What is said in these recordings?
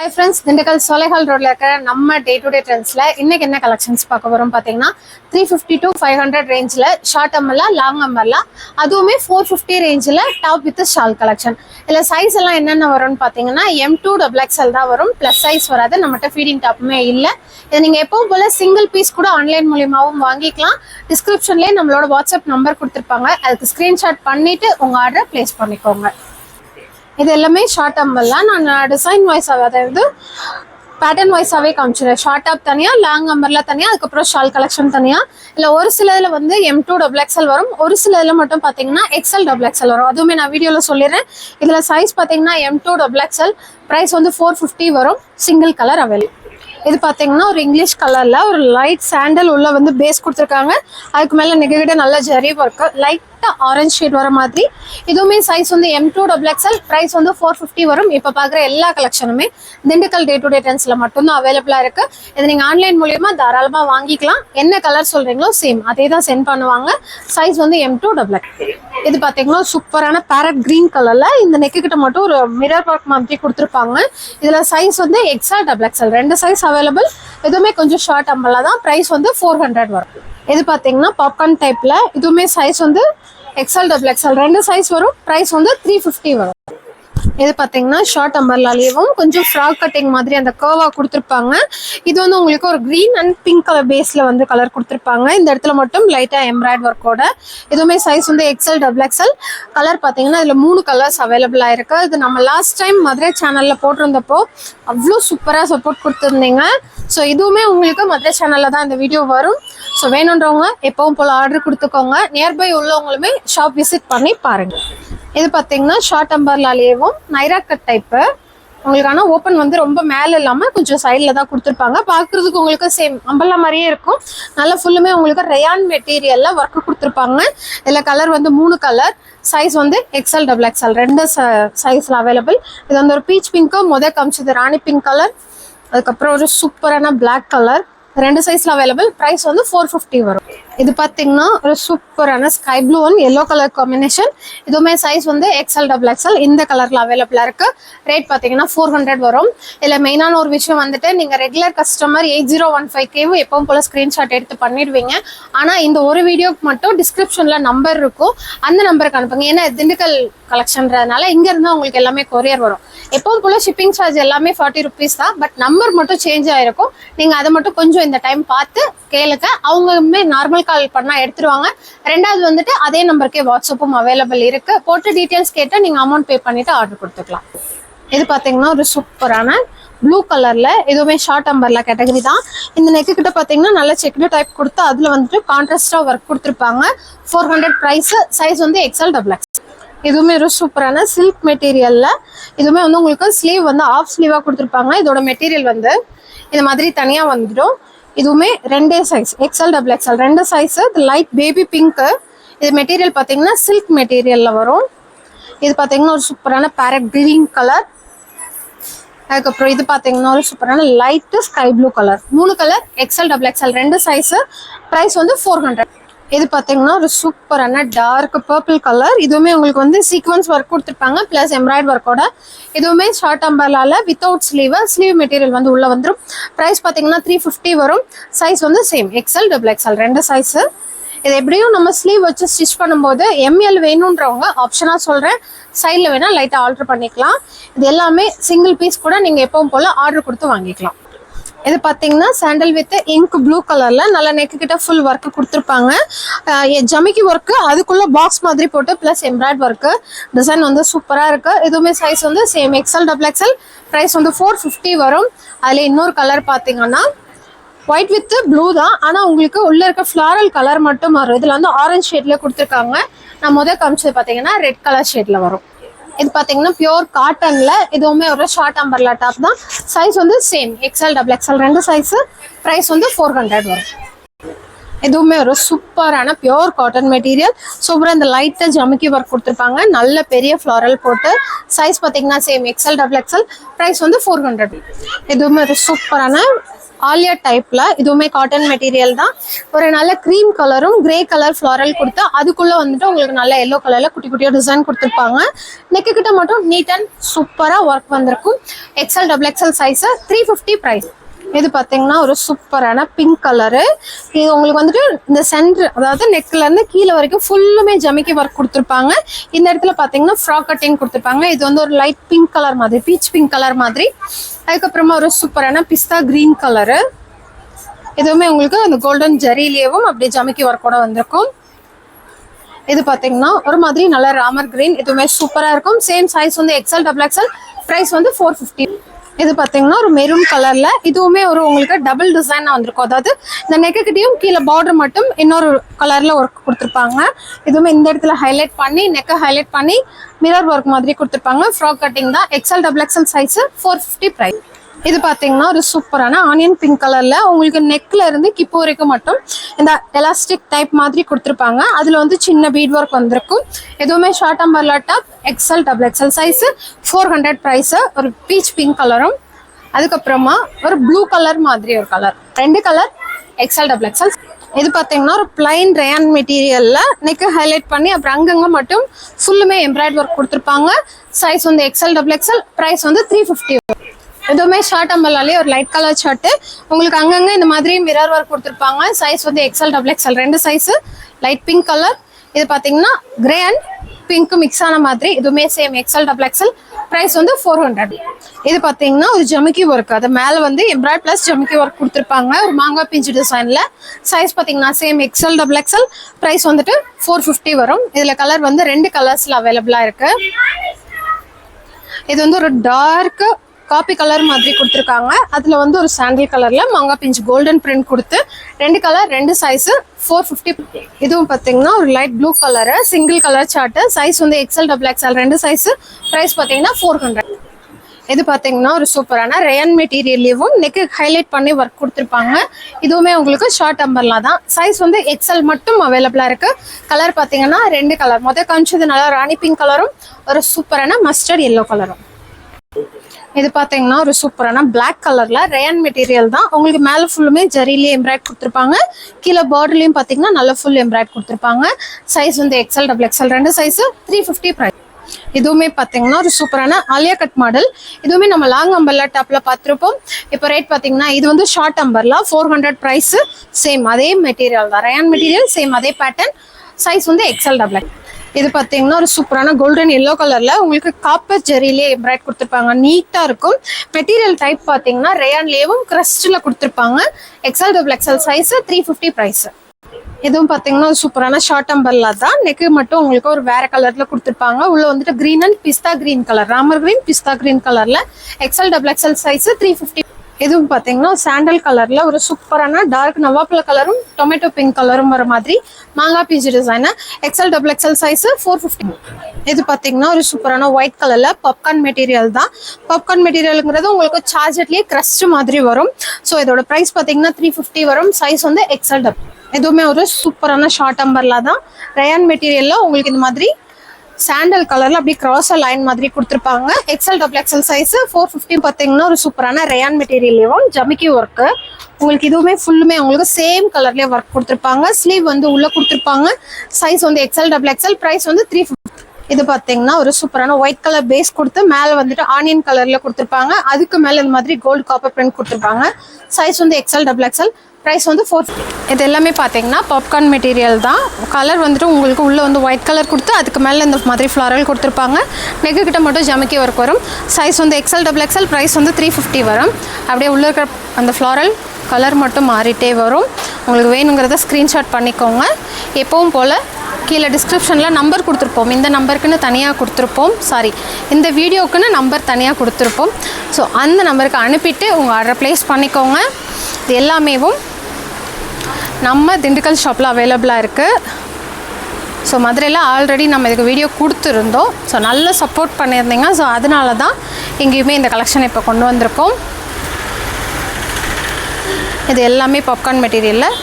Hi friends Dindigul சோலைஹால் ரோட்ல இருக்கிற நம்ம டே டு டே ட்ரெண்ட்ஸ்ல இன்னைக்கு என்ன கலெக்ஷன்ஸ் பார்க்க வரும் பார்த்தீங்கன்னா three fifty to five hundred ரேஞ்சில் ஷார்ட் அம்பர்லாம் லாங் அம்பர்லாம் அதுவுமே ஃபோர் ஃபிஃப்டி ரேஞ்சில் டாப் வித் ஷால் கலெக்ஷன் இதில் சைஸ் எல்லாம் என்னென்ன வரும்னு பார்த்தீங்கன்னா எம் டூ டபுள் எக்ஸ்எல் தான் வரும். ப்ளஸ் சைஸ் வராது. நம்மகிட்ட ஃபீடிங் டாப்புமே இல்லை. இதை நீங்கள் எப்பவும் போல சிங்கிள் பீஸ் கூட ஆன்லைன் மூலியமாகவும் வாங்கிக்கலாம். டிஸ்கிரிப்ஷன்லேயே நம்மளோட வாட்ஸ்அப் நம்பர் கொடுத்துருப்பாங்க. அதுக்கு ஸ்க்ரீன்ஷாட் பண்ணிட்டு உங்கள் ஆர்டரை ப்ளேஸ் பண்ணிக்கோங்க. இது எல்லாமே ஷார்ட் அம்பர்லாம் நான் டிசைன் வாய்ஸ் அதாவது பேட்டர்ன் வைஸாகவே காமிச்சிடுறேன். ஷார்ட் அப் தனியாக லாங் அம்பர்லாம் தனியாக அதுக்கப்புறம் ஷால் கலெக்ஷன் தனியாக இல்லை ஒரு சில இதில் வந்து எம் டூ டபுள் எக்ஸ்எல் வரும். ஒரு சில இதில் மட்டும் பார்த்தீங்கன்னா எக்ஸ்எல் டபுள் எக்ஸ்எல் வரும். அதுவுமே நான் வீடியோவில் சொல்லிடுறேன். இதில் சைஸ் பார்த்தீங்கன்னா M to double XL price வந்து ஃபோர் ஃபிஃப்டி வரும். சிங்கிள் கலர் அவைலபிள் இது பார்த்தீங்கன்னா ஒரு இங்கிலீஷ் கலரில் ஒரு லைட் சாண்டல் உள்ளே வந்து பேஸ் கொடுத்துருக்காங்க. அதுக்கு மேலே நெககிட்ட நல்ல ஜரி ஒர்க்கு லைட்டாக ஆரஞ்ச் ஷேட் வர மாதிரி. இதுவுமே சைஸ் வந்து M to double XL price வந்து ஃபோர் ஃபிஃப்டி வரும். இப்போ பார்க்குற எல்லா கலெக்ஷனுமே திண்டுக்கல் டே டு டே ட்ரெண்ட்ஸில் மட்டும்தான் அவைலபிளாக இருக்குது இது நீங்கள் ஆன்லைன் மூலியமாக தாராளமாக வாங்கிக்கலாம். என்ன கலர் சொல்கிறீங்களோ சேம் அதே தான் சென்ட் பண்ணுவாங்க. சைஸ் வந்து எம் டூ டபுள் எக்ஸ் இது பார்த்தீங்கன்னா சூப்பரான பேரட் கிரீன் கலரில் இந்த நெக்கு கிட்ட மட்டும் ஒரு மிரர் ஒர்க் மாதிரி கொடுத்துருப்பாங்க. இதில் சைஸ் வந்து எக்ஸா டபுள் எக்ஸ்எல் ரெண்டு சைஸ் அவைலபிள் இதுவுமே கொஞ்சம் ஷார்ட் அம்பலில் தான். ப்ரைஸ் வந்து ஃபோர் ஹண்ட்ரட் வரும். இது பார்த்தீங்கன்னா பாப்கார்ன் டைப்பில் இதுவுமே சைஸ் வந்து எக்ஸ்எல் டபுள் எக்ஸ்எல் ரெண்டு சைஸ் வரும். ப்ரைஸ் வந்து த்ரீ ஃபிஃப்டி வரும். இது பார்த்தீங்கன்னா ஷார்ட் அம்பர்லாலேயும் கொஞ்சம் ஃப்ராக் கட்டிங் மாதிரி அந்த கர்வா கொடுத்துருப்பாங்க. இது வந்து உங்களுக்கு ஒரு க்ரீன் அண்ட் பிங்க் கலர் பேஸில் வந்து கலர் கொடுத்துருப்பாங்க. இந்த இடத்துல மட்டும் லைட்டாக எம்ப்ராய்ட் ஒர்க்கோட இதுவுமே சைஸ் வந்து எக்ஸ்எல் டபுள் எக்ஸ்எல் கலர் பார்த்தீங்கன்னா இதில் மூணு கலர்ஸ் அவைலபிளாக இருக்கு இது நம்ம லாஸ்ட் டைம் மதுரை சேனலில் போட்டிருந்தப்போ அவ்வளோ சூப்பராக சப்போர்ட் கொடுத்துருந்தீங்க. ஸோ இதுவுமே உங்களுக்கு மதுரை சேனலில் தான் இந்த வீடியோ வரும். ஸோ வேணுன்றவங்க எப்பவும் போல் ஆர்டர் கொடுத்துக்கோங்க. நியர்பை உள்ளவங்களுமே ஷாப் விசிட் பண்ணி பாருங்கள் இது பார்த்தீங்கன்னா ஷார்ட் அம்பர்லாலேயும் நைரா கட் டைப்பு உங்களுக்கான ஓப்பன் வந்து ரொம்ப மேலே இல்லாமல் கொஞ்சம் சைடில் தான் கொடுத்துருப்பாங்க. பார்க்குறதுக்கு உங்களுக்கு சேம் அம்பல்லா மாதிரியே இருக்கும். நல்லா ஃபுல்லுமே உங்களுக்கு ரயான் மெட்டீரியலில் ஒர்க்கு கொடுத்துருப்பாங்க. இதில் கலர் வந்து மூணு கலர் சைஸ் வந்து எக்ஸ்எல் டபுள் எக்ஸ்எல் ரெண்டு சைஸில் அவைலபிள் இது வந்து ஒரு பீச் பிங்க்கு முத காமிச்சது ராணி பிங்க் கலர் அதுக்கப்புறம் ஒரு சூப்பரான பிளாக் கலர் ரெண்டு சைஸ்ல அவைலபிள் பிரைஸ் வந்து ஃபோர் ஃபிஃப்டி வரும். இது பார்த்தீங்கன்னா ஒரு சூப்பரான sky blue and yellow colour combination இதுவுமே சைஸ் வந்து எக்ஸ்எல் டபுள் எக்ஸ்எல் இந்த கலரில் அவைலபிளாக இருக்குது ரேட் பார்த்தீங்கன்னா ஃபோர் ஹண்ட்ரட் வரும். இல்லை மெயினான ஒரு விஷயம் வந்துட்டு நீங்கள் regular customer eight zero one five கேவும் எப்பவும் போல் ஸ்க்ரீன்ஷாட் எடுத்து பண்ணிடுவீங்க. ஆனால் இந்த ஒரு வீடியோக்கு மட்டும் டிஸ்கிரிப்ஷனில் நம்பர் இருக்கும். அந்த நம்பருக்கு அனுப்புங்க. ஏன்னா திண்டுக்கல் கலெக்ஷன்றதுனால இங்கேருந்து உங்களுக்கு எல்லாமே கொரியர் வரும். எப்பவும் போல் ஷிப்பிங் சார்ஜ் எல்லாமே ஃபார்ட்டி ருபீஸ் தான். பட் நம்பர் மட்டும் சேஞ்ச் ஆகிருக்கும் நீங்கள் அதை மட்டும் கொஞ்சம் இந்த டைம் பார்த்து கேளுக்க அவங்களுமே நார்மல் கால் பண்ணா எடுத்துருவாங்க. ரெண்டாவது வந்துட்டு அதே நம்பருக்கே வாட்ஸ்அப்பும் அவைலபிள் இருக்கு. போட்டு டீட்டெயில்ஸ் கேட்டால் நீங்கள் அமௌண்ட் பே பண்ணிட்டு ஆர்டர் கொடுத்துக்கலாம். இது பார்த்தீங்கன்னா ஒரு சூப்பரான ப்ளூ கலர்ல எதுவுமே ஷார்ட் அம்பர்ல கேட்டகரி தான். இந்த நெக்கு கிட்ட பாத்தீங்கன்னா நல்ல செக்டு டைப் கொடுத்து அதுல வந்துட்டு கான்ட்ராஸ்டா ஒர்க் கொடுத்துருப்பாங்க. ஃபோர் ஹண்ட்ரட் ப்ரைஸ் சைஸ் வந்து எக்ஸ்எல் டபுள் எக்ஸ் இதுவுமே ஒரு சூப்பரான சில்க் மெட்டீரியல்ல இதுவுமே வந்து உங்களுக்கு ஸ்லீவ் வந்து ஆஃப் ஸ்லீவா கொடுத்துருப்பாங்க. இதோட மெட்டீரியல் வந்து இந்த மாதிரி தனியா வந்துடும். இதுவுமே ரெண்டே சைஸ் எக்ஸ்எல் டபுள் எக்ஸ்எல் ரெண்டு சைஸ் இது லைட் பேபி பிங்க்கு இது மெட்டீரியல் பார்த்தீங்கன்னா சில்க் மெட்டீரியல்ல வரும். இது பார்த்தீங்கன்னா ஒரு சூப்பரான பேரட் கிரீன் கலர் அதுக்கப்புறம் இது பார்த்தீங்கன்னா ஒரு சூப்பரான லைட்டு ஸ்கை ப்ளூ கலர் மூணு கலர் எக்ஸ்எல் டபுள் எக்ஸ்எல் ரெண்டு சைஸு ப்ரைஸ் வந்து ஃபோர் ஹண்ட்ரட் இது பார்த்தீங்கன்னா ஒரு சூப்பரான டார்க் பர்பிள் கலர் இதுவுமே உங்களுக்கு வந்து சீக்வன்ஸ் ஒர்க் கொடுத்துருப்பாங்க ப்ளஸ் எம்ப்ராய்ட் ஒர்க்கோட இதுவுமே ஷார்ட் அம்பர்லால வித்தவுட் ஸ்லீவ் ஸ்லீவ் மெட்டீரியல் வந்து உள்ளே வந்துடும் ப்ரைஸ் பார்த்தீங்கன்னா த்ரீ ஃபிஃப்டி வரும். சைஸ் வந்து சேம் எக்ஸ்எல் டபுள் எக்ஸ்எல் ரெண்டு சைஸு இது எப்படியும் நம்ம ஸ்லீவ் வச்சு ஸ்டிச் பண்ணும்போது எம்எல் வேணுன்றவங்க ஆப்ஷனாக சொல்கிறேன் சைடில் வேணால் லைட்டாக ஆர்டர் பண்ணிக்கலாம். இது எல்லாமே சிங்கிள் பீஸ் கூட நீங்கள் எப்பவும் போல் ஆர்டர் கொடுத்து வாங்கிக்கலாம். இது பார்த்தீங்கன்னா சாண்டல் வித் இங்க் ப்ளூ கலரில் நல்லா நெக்கு கிட்ட ஃபுல் ஒர்க்கு கொடுத்துருப்பாங்க. ஜமிக்கி ஒர்க்கு அதுக்குள்ளே பாக்ஸ் மாதிரி போட்டு ப்ளஸ் எம்ப்ராய்ட் ஒர்க்கு டிசைன் வந்து சூப்பராக இருக்குது இதுவுமே சைஸ் வந்து same XL double XL price வந்து ஃபோர் ஃபிஃப்டி வரும். அதில் இன்னொரு கலர் பார்த்தீங்கன்னா ஒயிட் வித் ப்ளூ தான். ஆனால் உங்களுக்கு உள்ளே இருக்க ஃப்ளாரல் கலர் மட்டும் வரும். இதில் வந்து ஆரஞ்சு ஷேட்டில் கொடுத்துருக்காங்க. நான் முதல் காமிச்சது பார்த்தீங்கன்னா ரெட் கலர் ஷேட்டில் வரும். இது பார்த்தீங்கன்னா பியூர் காட்டன்ல இதுவுமே ஒரு ஷார்ட் அம்பர்லா டாப் தான். சைஸ் வந்து சேம் எக்ஸ்எல் டபுள் எக்ஸ்எல் ரெண்டு சைஸ் ப்ரைஸ் வந்து ஃபோர் ஹண்ட்ரட் வரும். எதுவுமே ஒரு சூப்பரான பியோர் காட்டன் மெட்டீரியல் சூப்பராக இந்த லைட்டாக ஜமுக்கி ஒர்க் கொடுத்துருப்பாங்க. நல்ல பெரிய ஃப்ளாரல் போட்டு. சைஸ் பார்த்தீங்கன்னா same XL double XL price வந்து ஃபோர் ஹண்ட்ரட் எதுவுமே ஒரு சூப்பரான ஆலியா டைப்ல இதுவுமே காட்டன் மெட்டீரியல் தான். ஒரு நல்ல க்ரீம் கலரும் கிரே கலர் ஃப்ளாரல் கொடுத்து அதுக்குள்ள வந்துட்டு உங்களுக்கு நல்ல எல்லோ கலர்ல குட்டி குட்டியா டிசைன் கொடுத்துருப்பாங்க. நெக்கு கிட்ட மட்டும் நீட் அண்ட் சூப்பரா ஒர்க் வந்திருக்கும். XL double XL size three fifty price இது பார்த்தீங்கன்னா ஒரு சூப்பரான பிங்க் கலரு இது உங்களுக்கு வந்துட்டு இந்த சென்டர் அதாவது நெக்லேருந்து கீழே வரைக்கும் ஃபுல்லுமே ஜமிக்கி ஒர்க் கொடுத்துருப்பாங்க. இந்த இடத்துல பார்த்தீங்கன்னா ஃப்ராக் கட்டிங் கொடுத்துருப்பாங்க. இது வந்து ஒரு லைட் பிங்க் கலர் மாதிரி பீச் பிங்க் கலர் மாதிரி. அதுக்கப்புறமா ஒரு சூப்பரான பிஸ்தா கிரீன் கலரு இதுவுமே உங்களுக்கு அந்த கோல்டன் ஜரிலேயும் அப்படியே ஜமிக்கி ஒர்க்கோட வந்திருக்கும். இது பார்த்தீங்கன்னா ஒரு மாதிரி நல்ல ராமர் கிரீன் இதுவுமே சூப்பராக இருக்கும். சேம் சைஸ் வந்து எக்ஸல் டபுள் எக்ஸல் ப்ரைஸ் வந்து ஃபோர் ஃபிஃப்டி இது பார்த்தீங்கன்னா ஒரு மெரூன் கலரில் இதுவுமே ஒரு உங்களுக்கு டபுள் டிசைனாக வந்திருக்கும். அதாவது இந்த நெக்குக்கிட்டையும் கீழே பார்டர் மட்டும் இன்னொரு கலரில் ஒர்க் கொடுத்துருப்பாங்க. இதுவுமே இந்த இடத்துல ஹைலைட் பண்ணி நெக்கை ஹைலைட் பண்ணி மிரர் ஒர்க் மாதிரி கொடுத்துருப்பாங்க. ஃப்ராக் கட்டிங் தான். XL double XL size four fifty price இது பார்த்தீங்கன்னா ஒரு சூப்பரான ஆனியன் பிங்க் கலரில் உங்களுக்கு நெக்கில் இருந்து கிப்பு வரைக்கும் மட்டும் இந்த எலாஸ்டிக் டைப் மாதிரி கொடுத்துருப்பாங்க. அதில் வந்து சின்ன பீட் ஒர்க் வந்திருக்கும். எதுவுமே short umbrella top XL double XL size four hundred price ஒரு பீச் பிங்க் கலரும் அதுக்கப்புறமா ஒரு ப்ளூ கலர் மாதிரி ஒரு கலர் ரெண்டு கலர் எக்ஸல் டபுள் எக்ஸல் இது பார்த்தீங்கன்னா ஒரு பிளைன் ரேயான் மெட்டீரியலில் நெக்கு ஹைலைட் பண்ணி அப்புறம் அங்கங்கே மட்டும் ஃபுல்லுமே எம்ப்ராய்ட் ஒர்க் கொடுத்துருப்பாங்க. சைஸ் வந்து எக்ஸல் டபுள் எக்ஸல் ப்ரைஸ் வந்து த்ரீ ஃபிஃப்டி எதுவுமே ஷார்ட் அம்பலாலே ஒரு லைட் கலர் ஷர்ட்டு உங்களுக்கு அங்கங்கே இந்த மாதிரி மிரர் ஒர்க் கொடுத்துருப்பாங்க. சைஸ் வந்து எக்ஸல் டபுள் எக்ஸல் ரெண்டு சைஸு லைட் பிங்க் கலர் இது பார்த்தீங்கன்னா கிரே அண்ட் பிங்க் மிக்ஸ் ஆன மாதிரி இதுவுமே same XL double XL price வந்து ஃபோர் ஹண்ட்ரட் இது பார்த்தீங்கன்னா ஒரு ஜமிக்கி ஒர்க் அது மேலே வந்து எம்ப்ராய்ட் ப்ளஸ் ஜமிக்கி ஒர்க் கொடுத்துருப்பாங்க. ஒரு மாங்காய் பிஞ்சு டிசைனில் சைஸ் பார்த்தீங்கன்னா same XL double XL price வந்துட்டு ஃபோர் ஃபிஃப்டி வரும். இதில் கலர் வந்து ரெண்டு கலர்ஸில் அவைலபிளாக இருக்குது இது வந்து ஒரு டார்க்கு காப்பி கலர் மாதிரி கொடுத்துருக்காங்க. அதில் வந்து ஒரு சாண்டில் கலரில் மாங்காய் பிஞ்சு கோல்டன் பிரிண்ட் கொடுத்து ரெண்டு கலர் ரெண்டு சைஸு ஃபோர் ஃபிஃப்டி இதுவும் பார்த்தீங்கன்னா ஒரு light blue colour single colour short size வந்து எக்ஸல் டபுள் எக்ஸல் ரெண்டு சைஸு ப்ரைஸ் பார்த்தீங்கன்னா ஃபோர் ஹண்ட்ரட் இது பார்த்தீங்கன்னா ஒரு சூப்பரான ரேயன் மெட்டீரியல்லையும் நெக்கு ஹைலைட் பண்ணி ஒர்க் கொடுத்துருப்பாங்க. இதுவுமே உங்களுக்கு ஷார்ட் அம்பர்லாம் தான். சைஸ் வந்து எக்ஸல் மட்டும் அவைலபிளாக இருக்குது கலர் பார்த்தீங்கன்னா ரெண்டு கலர் மொதல் காமிச்சது நல்லா ராணி பிங்க் கலரும் ஒரு சூப்பரான மஸ்டர்ட் எல்லோ கலரும் இது பார்த்தீங்கன்னா ஒரு சூப்பரான பிளாக் கலரில் ரேயன் மெட்டீரியல் தான். உங்களுக்கு மேலே ஃபுல்லுமே ஜரிலேயே எம்ப்ராய்ட் கொடுத்துருப்பாங்க. கீழே பார்டர்லேயும் பார்த்தீங்கன்னா நல்ல ஃபுல் எம்ப்ராய்ட் கொடுத்துருப்பாங்க. சைஸ் வந்து எக்ஸல் டபுள் எக்ஸல் ரெண்டு சைஸு த்ரீ ஃபிஃப்டி ப்ரைஸ் இதுவுமே பார்த்தீங்கன்னா ஒரு சூப்பரான அலியா கட் மாடல் இதுவுமே நம்ம லாங் அம்பர்லா டாப்பில் பார்த்துருப்போம் இப்போ ரேட் பார்த்தீங்கன்னா இது வந்து short umbrella four hundred price same அதே மெட்டீரியல் தான். ரயான் மெட்டீரியல் சேம் அதே பேட்டர்ன் சைஸ் வந்து எக்ஸல் டபுள் இது பார்த்தீங்கன்னா ஒரு சூப்பரான கோல்டன் எல்லோ கலர்ல உங்களுக்கு காப்பர் ஜெரிலே எம்ப்ராய்ட் கொடுத்துருப்பாங்க. நீட்டா இருக்கும். மெட்டீரியல் டைப் பார்த்தீங்கன்னா ரேயான்லேயும் கிரஸ்டில் கொடுத்துருப்பாங்க. XL double XL size three fifty price இதுவும் பார்த்தீங்கன்னா ஒரு சூப்பரான ஷார்ட் அம்பர்ல தான். நெக்கு மட்டும் உங்களுக்கு ஒரு வேற கலர்ல கொடுத்துருப்பாங்க. உள்ள வந்துட்டு கிரீன் அண்ட் பிஸ்தா கிரீன் கலர் ராமர் கிரீன் பிஸ்தா கிரீன் கலர்ல XL double XL size three fifty இதுவும் பார்த்தீங்கன்னா சாண்டல் கலரில் ஒரு சூப்பரான டார்க் நவாப்பழ கலரும் டொமேட்டோ பிங்க் கலரும் வர மாதிரி மாங்காய் PG design X L double X L size four fifty இது பார்த்தீங்கன்னா ஒரு சூப்பரான ஒயிட் கலரில் பப்கார்ன் மெட்டீரியல் தான். பப்கார்ன் மெட்டீரியலுங்கிறது உங்களுக்கு சார்ஜர்லேயே கிரஸ்ட் மாதிரி வரும். ஸோ இதோட ப்ரைஸ் பார்த்தீங்கன்னா த்ரீ ஃபிஃப்டி வரும். சைஸ் வந்து எக்ஸல் டபுள் எதுவுமே ஒரு சூப்பரான ஷார்ட் அம்பர்லா தான். ரயான் மெட்டீரியலில் உங்களுக்கு இந்த மாதிரி சாண்டல் கலர்ல அப்படியே கிராஸ் லைன் மாதிரி கொடுத்துருப்பாங்க. XL double XL size four fifty பார்த்தீங்கன்னா ஒரு சூப்பரான ரயான் மெட்டீரியல்லையும் ஜமிக்கி ஒர்க்கு உங்களுக்கு இதுவுமே ஃபுல்லுமே உங்களுக்கு சேம் கலர்லேயே ஒர்க் கொடுத்துருப்பாங்க. ஸ்லீவ் வந்து உள்ள கொடுத்துருப்பாங்க. சைஸ் வந்து எக்ஸல் டபுள் எக்ஸல் ப்ரைஸ் வந்து த்ரீ இது பார்த்தீங்கன்னா ஒரு சூப்பரான ஒயிட் கலர் பேஸ் கொடுத்து மேலே வந்துட்டு ஆனியன் கலரில் கொடுத்துருப்பாங்க. அதுக்கு மேலே இந்த மாதிரி கோல்டு காப்பர் பிரிண்ட் கொடுத்துருப்பாங்க. சைஸ் வந்து எக்ஸல் டபுள் எக்ஸல் ப்ரைஸ் வந்து ஃபோர் இது எல்லாமே பார்த்தீங்கன்னா பாப்கார்ன் மெட்டீரியல் தான். கலர் வந்துட்டு உங்களுக்கு உள்ளே வந்து ஒயிட் கலர் கொடுத்து அதுக்கு மேலே இந்த மாதிரி ஃப்ளாரல் கொடுத்துருப்பாங்க. நெக்கு கிட்ட மட்டும் ஜமக்கி ஒர்க் வரும். சைஸ் வந்து எக்ஸல் டபுள் எக்ஸல் ப்ரைஸ் வந்து த்ரீ ஃபிஃப்டி வரும். அப்படியே உள்ளே இருக்கிற அந்த ஃப்ளாரல் கலர் மட்டும் மாறிட்டே வரும். உங்களுக்கு வேணுங்கிறத ஸ்க்ரீன்ஷாட் பண்ணிக்கோங்க. எப்பவும் போல் கீழே டிஸ்கிரிப்ஷனில் நம்பர் கொடுத்துருப்போம். இந்த நம்பருக்குன்னு தனியாக கொடுத்துருப்போம். சாரி இந்த வீடியோக்குன்னு நம்பர் தனியாக கொடுத்துருப்போம். ஸோ அந்த நம்பருக்கு அனுப்பிட்டு உங்கள் ஆர்டர் ப்ளேஸ் பண்ணிக்கோங்க. இது எல்லாமேவும் நம்ம திண்டுக்கல் ஷாப்பில் அவைலபிளாக இருக்குது ஸோ மதுரையில் ஆல்ரெடி நம்ம இதுக்கு வீடியோ கொடுத்துருந்தோம். ஸோ நல்ல சப்போர்ட் பண்ணியிருந்தீங்க. ஸோ அதனால தான் எங்கேயுமே இந்த கலெக்ஷன் இப்போ கொண்டு வந்திருக்கோம். இது எல்லாமே பாப்கார்ன் மெட்டீரியலில்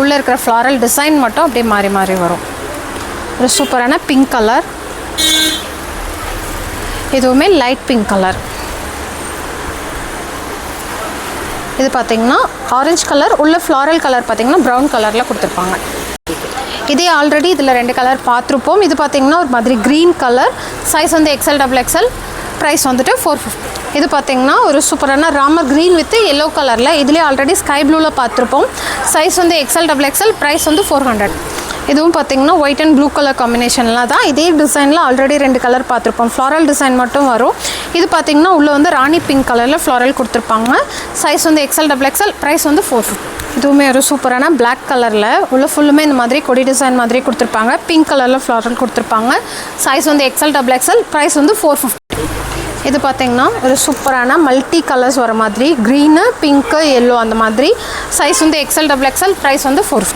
உள்ளே இருக்கிற ஃப்ளாரல் டிசைன் மட்டும் அப்படியே மாறி மாறி வரும். ஒரு சூப்பரான பிங்க் கலர் இதுவுமே லைட் பிங்க் கலர் இது பார்த்தீங்கன்னா ஆரஞ்சு கலர் உள்ள ஃப்ளாரல் கலர் பார்த்தீங்கன்னா ப்ரௌன் கலரில் கொடுத்துருப்பாங்க. இதே ஆல்ரெடி இதில் ரெண்டு கலர் பார்த்துருப்போம் இது பார்த்தீங்கன்னா ஒரு மாதிரி க்ரீன் கலர் சைஸ் வந்து எக்ஸல் டபுள் எக்ஸல் ப்ரைஸ் வந்துட்டு ஃபோர் ஃபிஃப்டி இது பார்த்தீங்கன்னா ஒரு சூப்பரான ராமர் க்ரீன் வித் எல்லோ கலரில் இதுலேயே ஆல்ரெடி ஸ்கை ப்ளூவில் பார்த்துருப்போம் சைஸ் வந்து எக்ஸல் டபுள் எக்ஸல் ப்ரைஸ் வந்து ஃபோர் ஹண்ட்ரட் இதுவும் பார்த்தீங்கன்னா ஒயிட் அண்ட் ப்ளூ கலர் காம்பினேஷனில் தான். இதே டிசைனில் ஆல்ரெடி ரெண்டு கலர் பார்த்துருப்போம். ஃப்ளாரல் டிசைன் மட்டும் வரும். இது பார்த்தீங்கன்னா உள்ளே வந்து ராணி பிங்க் கலரில் ஃப்ளாரல் கொடுத்துருப்பாங்க. சைஸ் வந்து எக்ஸல் டபுள் எக்ஸல் ப்ரைஸ் வந்து ஃபோர் ஃபிஃப்டி இதுவுமே ஒரு சூப்பரான பிளாக் கலரில் உள்ள ஃபுல்லுமே இந்த மாதிரி கொடி டிசைன் மாதிரி கொடுத்துருப்பாங்க. பிங்க் கலரில் ஃப்ளாரல் கொடுத்துருப்பாங்க. சைஸ் வந்து எக்ஸல் டபுள் எக்ஸல் ப்ரைஸ் வந்து ஃபோர் ஃபிஃப்டி இது பார்த்தீங்கன்னா ஒரு சூப்பரான மல்டி கலர்ஸ் வர மாதிரி க்ரீனு பிங்க்கு எல்லோ அந்த மாதிரி. சைஸ் வந்து எக்ஸல் டபுள் எக்ஸல் ப்ரைஸ் வந்து ஃபோர்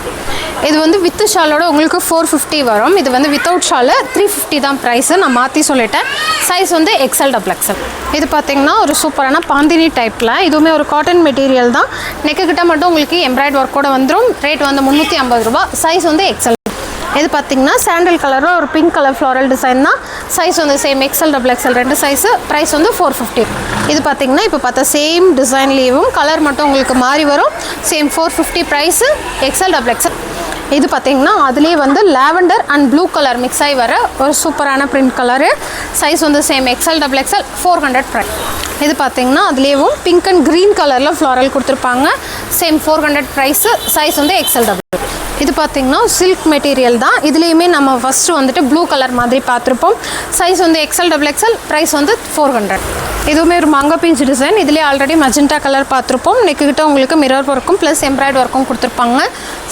இது வந்து வித்து ஷாலோட உங்களுக்கு ஃபோர் ஃபிஃப்டி வரும். இது வந்து வித்தவுட் ஷாலு த்ரீ ஃபிஃப்டி தான் ப்ரைஸு நான் மாற்றி சொல்லிட்டேன். சைஸ் வந்து எக்ஸல் டபுள் எக்ஸல் இது பார்த்தீங்கன்னா ஒரு சூப்பரான பாந்தினி டைப்பில் இதுவுமே ஒரு காட்டன் மெட்டீரியல் தான். நெக்கு கிட்ட மட்டும் உங்களுக்கு எம்ப்ராய்ட் ஒர்க்கோட வந்துடும் ரேட் வந்து முந்நூற்றி ஐம்பது ரூபா சைஸ் வந்து எக்ஸல் இது பார்த்தீங்கன்னா சாண்டல் கலரில் ஒரு பிங்க் கலர் ஃப்ளாரல் டிசைன் தான். சைஸ் வந்து சேம் எக்ஸல் டபுள் எக்ஸல் ரெண்டு சைஸு ப்ரைஸ் வந்து ஃபோர் ஃபிஃப்டி இது பார்த்திங்கன்னா இப்போ பார்த்தா சேம் டிசைன்லேயும் கலர் மட்டும் உங்களுக்கு மாறி வரும். Same four fifty price XL double XL இது பார்த்தீங்கன்னா அதுலேயே வந்து lavender and blue colour mix ஆகி வர ஒரு சூப்பரான பிரிண்ட் கலரு சைஸ் வந்து same XL double XL four hundred price இது பார்த்தீங்கன்னா அதுலேயும் பிங்க் அண்ட் க்ரீன் கலரில் ஃப்ளாரல் கொடுத்துருப்பாங்க. Same four hundred price size வந்து எக்ஸல் டபுள் பார்த்தீங்கன்னா சில்க் மெட்டீரியல் தான். இதுலேயுமே நம்ம ஃபஸ்ட்டு வந்துட்டு ப்ளூ கலர் மாதிரி பார்த்துருப்போம். சைஸ் வந்து எக்ஸல் டபுள் எக்ஸல் ப்ரைஸ் வந்து ஃபோர் ஹண்ட்ரட் இதுவுமே ஒரு மங்க பிஞ்ச் டிசைன் இதுலேயே ஆல்ரெடி மஜெண்டா கலர் பார்த்துருப்போம். நெக்குக்கிட்ட உங்களுக்கு மிரர் ஒர்க்கும் ப்ளஸ் எம்ப்ராய்டு ஒர்க்கும் கொடுத்துருப்பாங்க.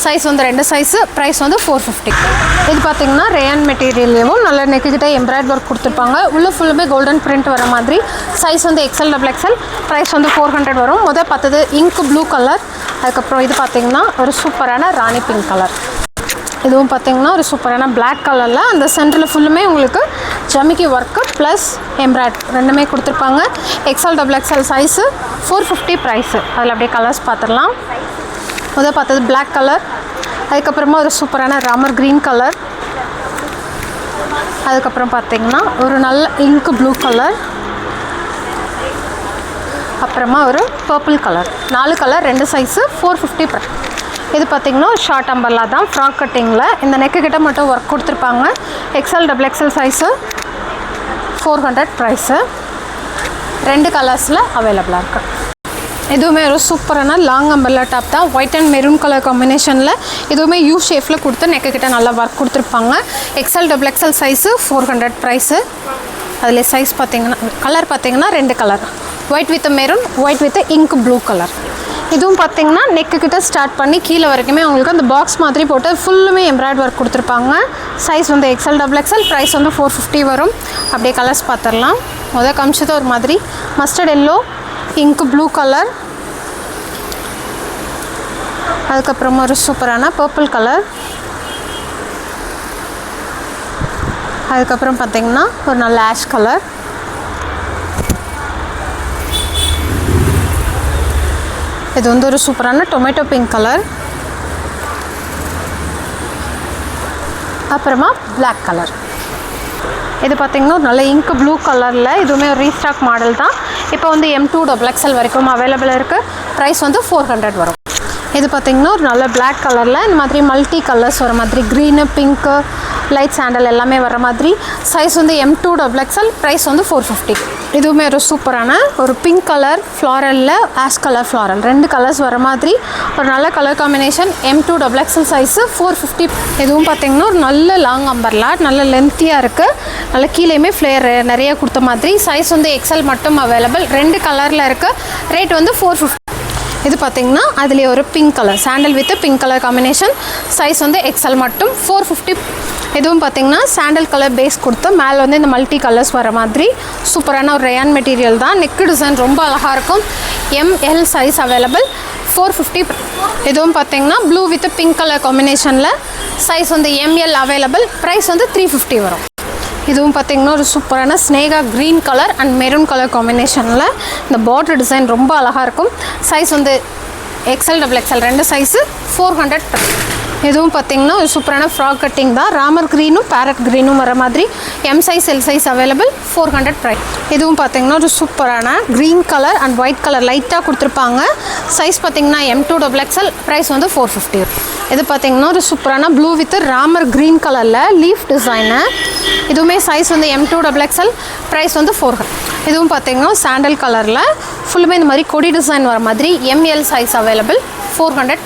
சைஸ் வந்து ரெண்டு சைஸு ப்ரைஸ் வந்து ஃபோர் ஃபிஃப்டி இது பார்த்தீங்கன்னா ரேயான் மெட்டீரியல்லையும் நல்ல நெக்குக்கிட்ட எம்ப்ராய்டு ஒர்க் கொடுத்துருப்பாங்க. உள்ளே ஃபுல்லுமே கோல்டன் பிரிண்ட் வர மாதிரி. சைஸ் வந்து எக்ஸல் டபுள் எக்ஸல் ப்ரைஸ் வந்து ஃபோர் ஹண்ட்ரட் வரும். முதல் பார்த்தது இங்க் ப்ளூ கலர் அதுக்கப்புறம் இது பார்த்திங்கன்னா ஒரு சூப்பரான ராணி பிங்க் கலர் இதுவும் பார்த்தீங்கன்னா ஒரு சூப்பரான பிளாக் கலரில் அந்த சென்டரில் ஃபுல்லுமே உங்களுக்கு ஜமிக்கி ஒர்க்கு ப்ளஸ் எம்ப்ராய்ட் ரெண்டுமே கொடுத்துருப்பாங்க. XL double XL size four fifty price அதில் அப்படியே கலர்ஸ் பார்த்துடலாம். முதல் பார்த்தது பிளாக் கலர் அதுக்கப்புறமா ஒரு சூப்பரான ராமர் க்ரீன் கலர் அதுக்கப்புறம் பார்த்தீங்கன்னா ஒரு நல்ல இங்க் ப்ளூ கலர் அப்புறமா ஒரு பர்பிள் கலர் நாலு கலர் ரெண்டு சைஸு ஃபோர் ஃபிஃப்டி இது பார்த்தீங்கன்னா ஷார்ட் அம்பர்லா தான். ஃப்ராக் கட்டிங்கில் இந்த நெக்கு கிட்ட மட்டும் ஒர்க் கொடுத்துருப்பாங்க. XL double XL size four hundred price ரெண்டு கலர்ஸில் அவைலபிளாக இருக்குது இதுவுமே ஒரு சூப்பரான லாங் அம்பர்லா டாப் தான். ஒயிட் அண்ட் மெரூன் கலர் காம்பினேஷனில் இதுவுமே யூ ஷேஃபில் கொடுத்து நெக்கு கிட்ட நல்லா ஒர்க் கொடுத்துருப்பாங்க. XL double XL size four hundred price அதில் சைஸ் பார்த்தீங்கன்னா கலர் பார்த்தீங்கன்னா ரெண்டு colour white with maroon white with ink blue colour இதுவும் பார்த்தீங்கன்னா நெக்கு கிட்ட ஸ்டார்ட் பண்ணி கீழே வரைக்குமே உங்களுக்கு அந்த பாக்ஸ் மாதிரி போட்டு ஃபுல்லுமே எம்ப்ராய்ட் ஒர்க் கொடுத்துருப்பாங்க. சைஸ் வந்து எக்ஸல் டபுள் எக்ஸல் ப்ரைஸ் வந்து ஃபோர் ஃபிஃப்டி வரும். அப்படியே கலர்ஸ் பார்த்துடலாம். முதல் காமிச்சது ஒரு மாதிரி. Mustard yellow ink blue colour அதுக்கப்புறமா ஒரு சூப்பரான பர்பிள் கலர் அதுக்கப்புறம் பார்த்தீங்கன்னா ஒரு நல்ல ஆஷ் கலர் இது வந்து ஒரு சூப்பரான டொமேட்டோ பிங்க் கலர் அப்புறமா பிளாக் கலர் இது பார்த்திங்கன்னா ஒரு நல்ல இங்க் ப்ளூ கலரில் இதுவுமே ஒரு ரீஸ்டாக் மாடல் தான். இப்போ வந்து எம் டூ டபுள் எக்ஸல் வரைக்கும் அவைலபிள் இருக்குது ப்ரைஸ் வந்து ஃபோர் ஹண்ட்ரட் வரும். இது பார்த்தீங்கன்னா ஒரு நல்ல பிளாக் கலரில் இந்த மாதிரி மல்டி கலர்ஸ் வர மாதிரி க்ரீனு பிங்க்கு லைட் சாண்டல் எல்லாமே வர மாதிரி சைஸ் வந்து M to double XL price வந்து ஃபோர் ஃபிஃப்டி இதுவுமே ஒரு சூப்பரான ஒரு பிங்க் கலர் ஃப்ளாரலில் ஆஷ் கலர் ஃப்ளாரல் ரெண்டு கலர்ஸ் வர மாதிரி ஒரு நல்ல colour combination M to double XL size four fifty இதுவும் பார்த்தீங்கன்னா ஒரு நல்ல லாங் அம்பர்லா நல்ல லென்த்தியாக இருக்குது நல்ல கீழேயுமே ஃப்ளேயர் நிறைய கொடுத்த மாதிரி சைஸ் வந்து எக்ஸல் மட்டும் அவைலபிள் ரெண்டு கலரில் இருக்குது ரேட் வந்து ஃபோர் ஃபிஃப்டி இது பார்த்தீங்கன்னா அதுலேயே ஒரு pink colour sandal with pink colour combination size வந்து எக்ஸல் மட்டும் ஃபோர் ஃபிஃப்டி இதுவும் பார்த்தீங்கன்னா சாண்டல் கலர் பேஸ் கொடுத்து மேலே வந்து இந்த மல்டி கலர்ஸ் வர மாதிரி சூப்பரான ஒரு ரேயான் மெட்டீரியல் தான். நெக்கு டிசைன் ரொம்ப அழகாக இருக்கும். ML size available four fifty இதுவும் பார்த்தீங்கன்னா ப்ளூ வித் பிங்க் கலர் காம்பினேஷனில் சைஸ் வந்து எம்எல் அவைலபிள் ப்ரைஸ் வந்து த்ரீ ஃபிஃப்டி வரும். இதுவும் பார்த்தீங்கன்னா ஒரு சூப்பரான Sneha green colour and maroon colour காம்பினேஷனில் இந்த பார்டர் டிசைன் ரொம்ப அழகாக இருக்கும். சைஸ் வந்து எக்ஸல் டபுள் எக்ஸல் ரெண்டு சைஸு ஃபோர் ஹண்ட்ரட் இதுவும் பார்த்தீங்கன்னா ஒரு சூப்பரான ஃப்ராக் கட்டிங் தான். ராமர் க்ரீனும் பேரட் க்ரீனும் வர மாதிரி M size L size available four hundred price இதுவும் பார்த்தீங்கன்னா ஒரு சூப்பரான green colour and white colour லைட்டாக கொடுத்துருப்பாங்க. சைஸ் பார்த்தீங்கன்னா M to double XL price வந்து ஃபோர் ஃபிஃப்டி இது பார்த்தீங்கன்னா ஒரு சூப்பரான ப்ளூ வித் ராமர் க்ரீன் கலரில் லீஃப் டிசைனு இதுவுமே சைஸ் வந்து M to double XL price வந்து ஃபோர் இதுவும் பார்த்தீங்கன்னா சாண்டல் கலரில் ஃபுல்லுமே இந்த மாதிரி கொடி டிசைன் வர மாதிரி ML size available four hundred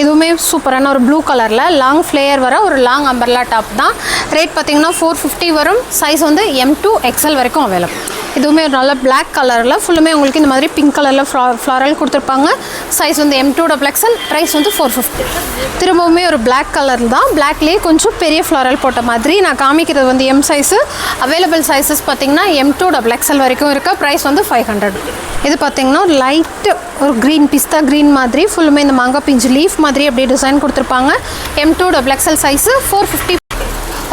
இதுவுமே சூப்பரான ஒரு ப்ளூ கலரில் லாங் ஃப்ளேயர் வர ஒரு லாங் அம்பர்லா டாப் தான். ரேட் பார்த்தீங்கன்னா ஃபோர் ஃபிஃப்டி வரும். சைஸ் வந்து எம் டூ எக்ஸல் வரைக்கும் அவைலபிள் இதுவுமே ஒரு நல்ல பிளாக் கலரில் ஃபுல்லுமே உங்களுக்கு இந்த மாதிரி பிங்க் கலரில் ஃப்ளா ஃப்ளாரல் கொடுத்துருப்பாங்க. சைஸ் வந்து M to double XL price வந்து ஃபோர் ஃபிஃப்டி திரும்பவுமே ஒரு பிளாக் கலர் தான். பிளாக்லேயே கொஞ்சம் பெரிய ஃப்ளாரல் போட்ட மாதிரி. நான் காமிக்கிறது வந்து எம் சைஸு அவைலபிள் சைஸஸ் பார்த்தீங்கன்னா எம் டூ டபுள் எக்ஸல் வரைக்கும் இருக்க. ப்ரைஸ் வந்து ஃபைவ் ஹண்ட்ரட் இது பார்த்திங்கன்னா ஒரு லைட்டு ஒரு க்ரீன் பிஸ்தா க்ரீன் மாதிரி ஃபுல்லுமே இந்த மாங்காய் பிஞ்சு லீஃப் மாதிரி அப்படியே டிசைன் கொடுத்துருப்பாங்க. M to double XL size four fifty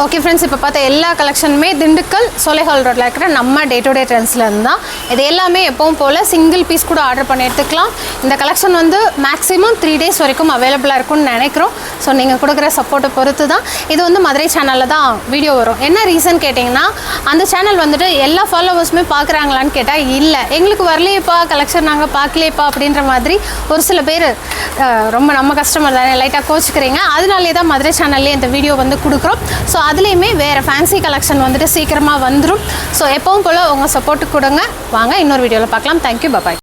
okay friends இப்போ பார்த்தா எல்லா கலெக்ஷனுமே திண்டுக்கல் சோலைஹால் ரோட்டில் இருக்கிற நம்ம டே டு டே ட்ரெண்ட்ஸ்லேருந்து தான். இது எல்லாமே எப்பவும் போல் சிங்கிள் பீஸ் கூட ஆர்டர் பண்ணி எடுத்துக்கலாம். இந்த கலெக்ஷன் வந்து மேக்ஸிமம் த்ரீ டேஸ் வரைக்கும் அவைலபிளாக இருக்கும்னு நினைக்கிறோம். ஸோ நீங்கள் கொடுக்குற சப்போர்ட்டை பொறுத்து தான் இது வந்து மதுரை சேனலில் தான் வீடியோ வரும். என்ன ரீசன் கேட்டிங்கன்னா அந்த சேனல் வந்துட்டு எல்லா ஃபாலோவர்ஸுமே பார்க்குறாங்களான்னு கேட்டால் இல்லை. எங்களுக்கு வரலையேப்பா கலெக்ஷன் நாங்கள் பார்க்கலையப்பா அப்படின்ற மாதிரி ஒரு சில பேர் ரொம்ப நம்ம கஸ்டமர் தானே லைட்டாக கோச்சிக்கிறீங்க. அதனாலே தான் மதுரை சேனல்லே இந்த வீடியோ வந்து கொடுக்குறோம். ஸோ அதுலேயுமே வேறு ஃபேன்சி கலெக்ஷன் வந்துட்டு சீக்கிரமாக வந்துடும் ஸோ எப்பவும் போல் உங்கள் சப்போர்ட்டு கொடுங்க. வாங்க இன்னொரு வீடியோவில் பார்க்கலாம். Thank you bye bye